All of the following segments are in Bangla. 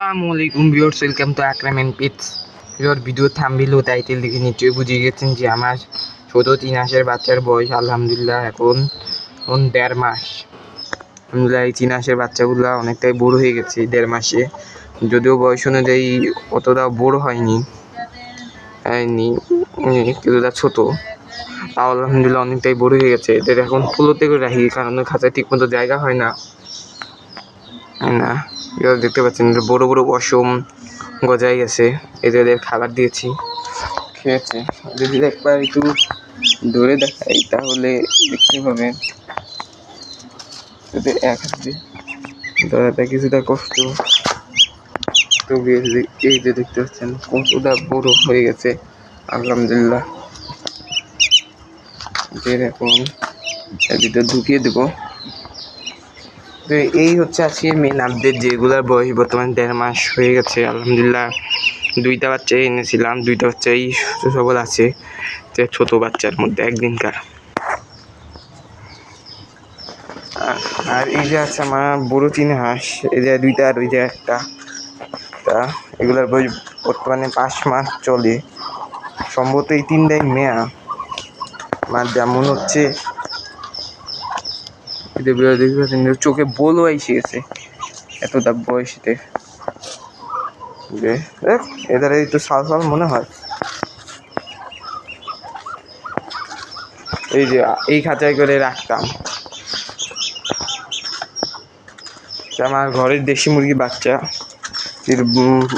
আসসালামু আলাইকুম viewers, welcome to Akram and pits. Viewer video thumbnail O title দেখে নিশ্চয়ই বুঝে গেছেন যে আমার ছোটো তিন মাসের বাচ্চার বয়স, আলহামদুলিল্লাহ, এখন এখন দেড় মাস। আলহামদুলিল্লাহ, এই তিন মাসের বাচ্চাগুলো অনেকটাই বড় হয়ে গেছে দেড় মাসে। যদিও বয়স অনুযায়ী অতটা বড় হয়নি হয়নি, কিছুটা ছোটো। তাও আলহামদুলিল্লাহ অনেকটাই বড় হয়ে গেছে। এদের এখন ফুলোতে করে রাখি, কারণ খাঁচায় ঠিক মতো জায়গা হয় না। না দেখতে পাচ্ছেন এটা বড় বড় পশম গজাই গেছে এদের এদের খাবার দিয়েছি। খেয়েছে যদি একবার একটু ধরে দেখাই, তাহলে দেখতে পাবেন। যদি এক হাতে ধরাটা কিছুটা কষ্ট। তবে এই যে- দেখতে পাচ্ছেন, কতটা বড় হয়ে গেছে। আলহামদুলিল্লাহ। এদের এখন এদিকে ঢুকিয়ে দেবো। তো এই হচ্ছে আজকে মেন আপডেট যেগুলোর বয়স বর্তমানে দেড় মাস হয়ে গেছে, আলহামদুলিল্লাহ। দুইটা বাচ্চা এনেছিলাম, দুইটা বাচ্চাই সুস্থ সবল আছে। যে ছোট বাচ্চার মধ্যে একদিনকার। আর- আর এই যে আছে আমার বড় তিন হাঁস, এই যে দুইটা আর ওই যে একটা। তা এগুলোর বয়স বর্তমানে পাঁচ মাস চলে। সম্ভবত এই তিনটাই মেয়া। আমার যেমন হচ্ছে চোখে বলও এসে গেছে এতটা বয়সীতে। দেখ, এদের একটু সাল সাল মনে হয়। এই যে, এই খাঁচায় করে রাখতাম। আমার ঘরের দেশি মুরগি বাচ্চা।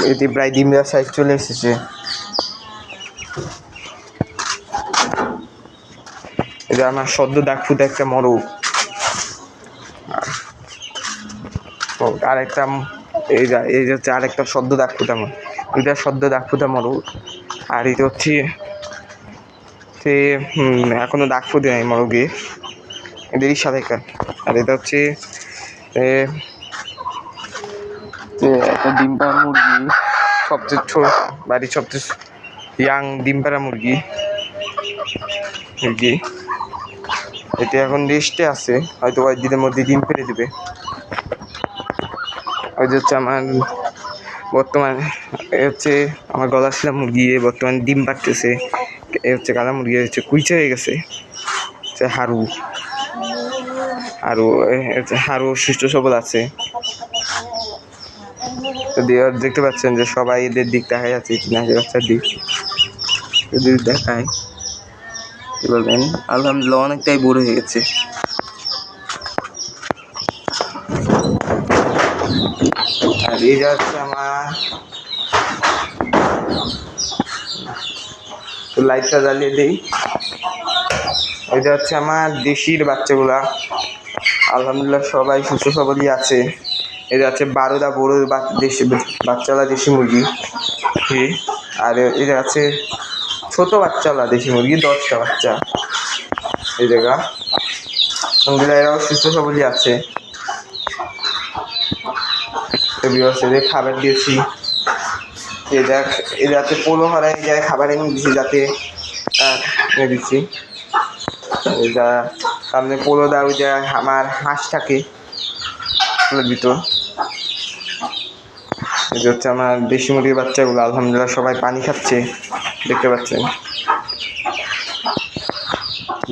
এটি প্রায় ডিম দেওয়ার সাইজ চলে এসেছে। এটা আমার সদ্য দাগ ফুটে একটা মরক। আরেকটা এই যা এই হচ্ছে আরেকটা সদ্য দাগ ফুটা মর দুইটা সদ্য দাগ ফুটা মরু আর এটা হচ্ছে সে হুম, এখনও দাগ ফুটে নাই মরগে এদেরই সাথে আর এটা হচ্ছে একটা ডিম পাড়া মুরগি সবচেয়ে ছোট বাড়ির সবচেয়ে ইয়াং ডিম পাড়া মুরগি। মুরগি। এটা এখন রেস্টে আছে। হয়তো কয়েকদিনের মধ্যে ডিম পেড়ে দেবে। ওই যে হচ্ছে আমার বর্তমানে হচ্ছে আমার গলা ছিল মুরগি বর্তমানে ডিম পাড়তেছে, এ হচ্ছে কালা মুরগি হচ্ছে কুইচা হয়ে গেছে, হচ্ছে এ হচ্ছে হারু সুস্থ সবল আছে। দিয়ে দেখতে পাচ্ছেন যে সবাই এদের দিক দেখা যাচ্ছে চিনাশি বাচ্চার দিক। এদের দেখায় কি বলবেন? আলহামদুলিল্লাহ, অনেকটাই বড় হয়ে গেছে। যে হচ্ছে আমার তো লাইটটা জ্বালিয়ে দিই। যে হচ্ছে আমার দেশির বাচ্চাগুলা। আলহামদুলিল্লাহ সবাই সুস্থ সবলই আছে। যে আছে বারোটা বড় দেশি বাচ্চালা দেশি মুরগি। আর যে আছে ছোট বাচ্চালা দেশি মুরগি, দশটা বাচ্চা। এই জায়গা। আলহামদুলিল্লাহ এরাও সুস্থ সবলই আছে। এদের খাবার দিয়েছি। এই যাতে পোলো হারায় এই জায়গায় খাবার এনে দিয়েছি, যাতে দিচ্ছি এটা সামনে পোলো দেওয়া ওই আমার হাঁস থাকে। ভিতর যে হচ্ছে আমার দেশি মুরগির বাচ্চাগুলো, আলহামদুলিল্লাহ সবাই পানি খাচ্ছে, দেখতে পাচ্ছেন।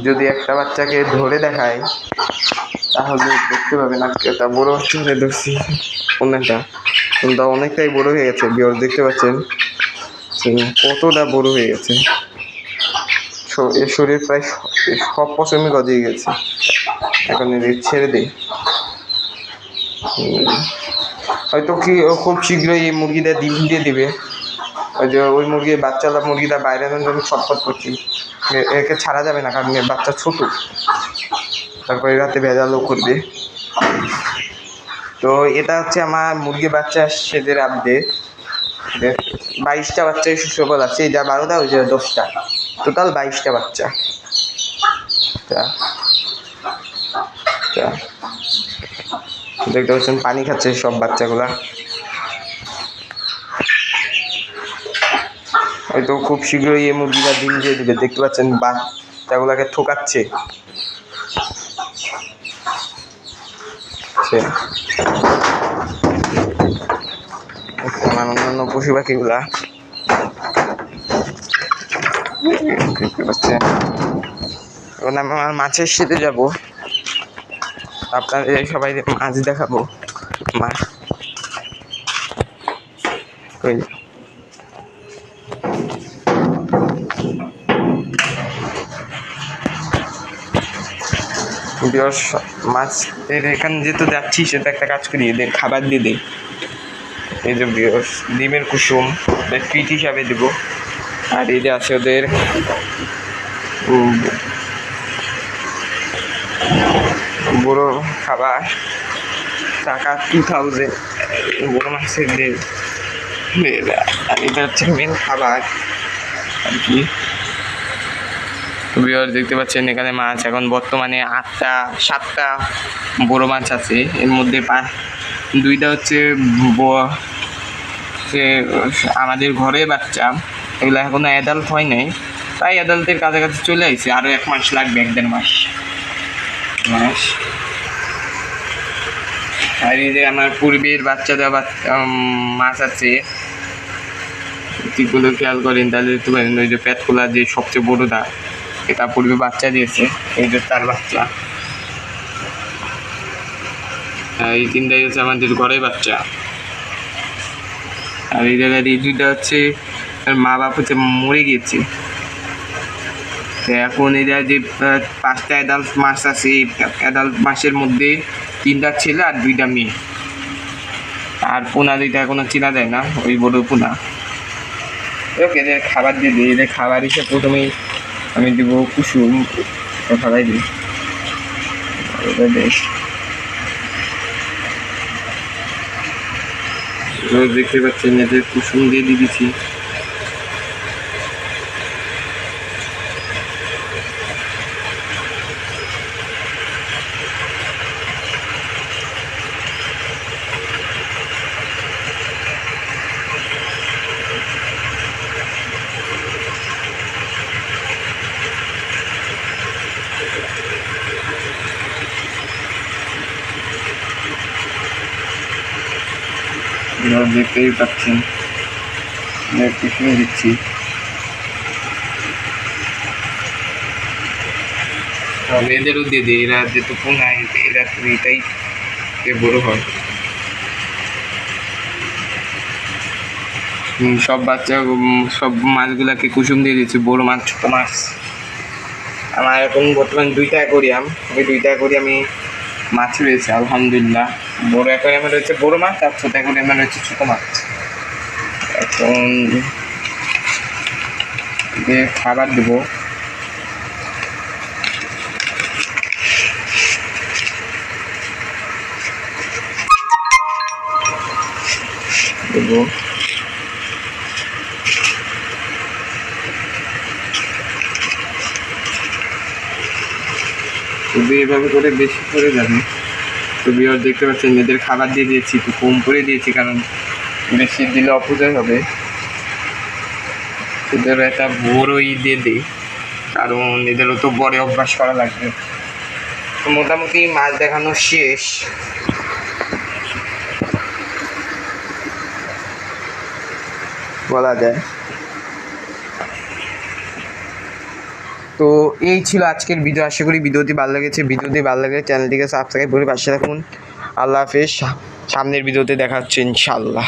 যদি একটা বাচ্চাকে ধরে দেখায় তাহলে দেখতে পাবেন আজকে একটা বড় চলে ধরছি অন্যটা কিন্তু অনেকটাই বড় হয়ে গেছে বিয়র দেখতে পাচ্ছেন? কতটা বড় হয়ে গেছে। এর শরীর প্রায় সব পশমই গজিয়ে গেছে। এখন ছেড়ে দিই। হয়তো কি খুব শীঘ্রই এই মুরগিটা ডিম দিয়ে দিবে। ওই যে ওই মুরগির বাচ্চালা মুরগিটা বাইরে জন্য ছটফট করছি। একে ছাড়া যাবে না কারণ বাচ্চা ছোট। তারপরে রাতে ভেজালও করবে। তো এটা হচ্ছে আমার মুরগি বাচ্চা সেদের আপডেট বাইশটা বাচ্চা সুসবল আছে যা বারোটা ওই যে দশটা। টোটাল বাইশটা বাচ্চা। দেখতে পাচ্ছেন, পানি খাচ্ছে সব বাচ্চাগুলা। হয়তো খুব শীঘ্রই এই মুরগিটা ডিম দিয়ে দেবে। দেখতে পাচ্ছেন, বাচ্চাগুলাকে ঠোকাচ্ছে। আমার অন্যান্য পশু পাখিগুলা দেখতে আমি আমার মাছের শীতে যাব। আপনাদের সবাই মাছ দেখাবো। মাছ। কই যে? বিয়স মাছ। এর এখানে যেহেতু যাচ্ছি সেটা একটা কাজ করি এদের খাবার দিয়ে দিই। এই যে বিয়স, ডিমের কুসুম ট্রিট হিসাবে দেব। আর এই যে আছে ওদের বড় খাবার। টাকা টু থাউজেন্ড বড় মাছের এটা হচ্ছে মেন খাবার। আর কি? ভিউয়ার দেখতে পাচ্ছেন, এখানে মাছ, এখন বর্তমানে আটটা, সাতটা বড় মাছ আছে। এর মধ্যে দুইটা হচ্ছে সে আমাদের ঘরে বাচ্চা। এগুলো এখনও অ্যাডাল্ট হয় নাই। তাই অ্যাডাল্টের কাছাকাছি চলে আসছে আরও এক মাস লাগবে, এক দেড় মাস। মাস। আর এই যে আমার পূর্বের বাচ্চা দেওয়া মাছ আছে। ঠিকগুলো খেয়াল করেন, তাহলে দেখতে পারেন, ওই যে পেট খোলা যে সবচেয়ে বড়টা এটা পূর্বে বাচ্চা দিয়েছে, এই যে তার বাচ্চা। এই তিনটাই হচ্ছে আমাদের ঘরে বাচ্চা। আর এই জায়গায় এই দুইটা হচ্ছে মা বাপ হচ্ছে মরে গিয়েছে। এখন এরা যে পাঁচটা অ্যাডাল্ট মাস আছে অ্যাডাল্ট মাসের মধ্যে তিনটা ছেলে আর দুইটা মেয়ে। আর পোনা দুইটা এখনও চেনা যায় না, ওই বড় পোনা। ওকে, এদের খাবার দিয়ে দিই, এদের খাবার হিসেবে প্রথমেই আমি দিব কুসুম খাবার দিই। বেশ। দেখতে পাচ্ছেন এদের কুসুম দিয়ে দিয়ে এবার দেখতেই পাচ্ছেন। এদের কুসুম দিচ্ছি। তবে এদেরও দিয়ে দিই এরা যেহেতু পোনায় এরা তো এটাই বড় হয়। সব বাচ্চা সব মাছগুলাকে কুসুম দিয়ে দিচ্ছি বড় মাছ ছোট মাছ। আমার এখন বর্তমানে দুইটা অ্যাকোরিয়াম ওই দুইটা অ্যাকোরিয়ামে মাছ রয়েছে, আলহামদুলিল্লাহ। বড় অ্যাকোরিয়ামে রয়েছে, বড় মাছ, আর ছোট অ্যাকোরিয়ামে রয়েছে, ছোট মাছ। এখন খাবার দেবো। দেবো। তবে এভাবে করে বেশি করে যাবে। তো বিয়ার দেখতে পাচ্ছেন এদের খাবার দিয়ে দিয়েছি, একটু কম করে দিয়েছি, কারণ বেশি দিলে অপচয় হবে। এদের একটা বড়ই দিয়ে দিই, কারণ এদেরও তো বড় অভ্যাস করা লাগবে। তো মোটামুটি মাছ দেখানো শেষ। বলা যায়। তো এই ছিল আজকের ভিডিও। আশা করি ভিডিওটি ভালো লেগেছে। ভিডিওটি ভালো লাগলে চ্যানেলটিকে সাবস্ক্রাইব করে পাশে রাখুন আল্লাহ হাফেজ। সামনের ভিডিওতে দেখা হচ্ছে ইনশাল্লাহ